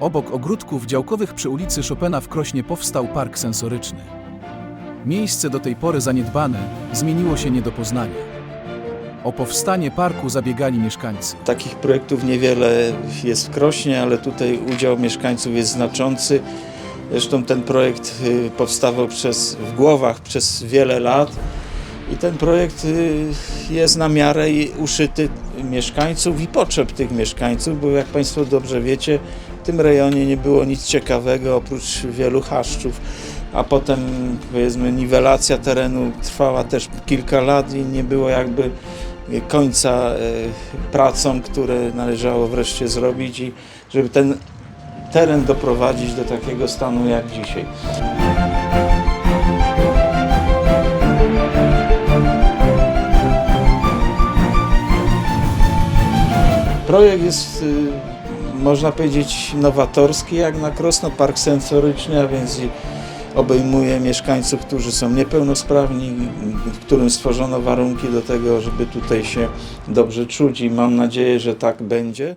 Obok ogródków działkowych przy ulicy Chopina w Krośnie powstał park sensoryczny. Miejsce do tej pory zaniedbane zmieniło się nie do poznania. O powstanie parku zabiegali mieszkańcy. Takich projektów niewiele jest w Krośnie, ale tutaj udział mieszkańców jest znaczący. Zresztą ten projekt y, powstawał przez, w głowach przez wiele lat i ten projekt y, jest na miarę i uszyty mieszkańców i potrzeb tych mieszkańców, bo jak Państwo dobrze wiecie, w tym rejonie nie było nic ciekawego oprócz wielu chaszczów, a potem powiedzmy niwelacja terenu trwała też kilka lat i nie było jakby końca e, pracom, które należało wreszcie zrobić i żeby ten teren doprowadzić do takiego stanu jak dzisiaj. Projekt jest, y, można powiedzieć, nowatorski jak na Krosno, park sensoryczny, a więc obejmuje mieszkańców, którzy są niepełnosprawni, którym stworzono warunki do tego, żeby tutaj się dobrze czuć i mam nadzieję, że tak będzie.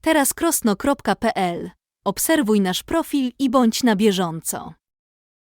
Teraz krosno.pl. Obserwuj nasz profil i bądź na bieżąco.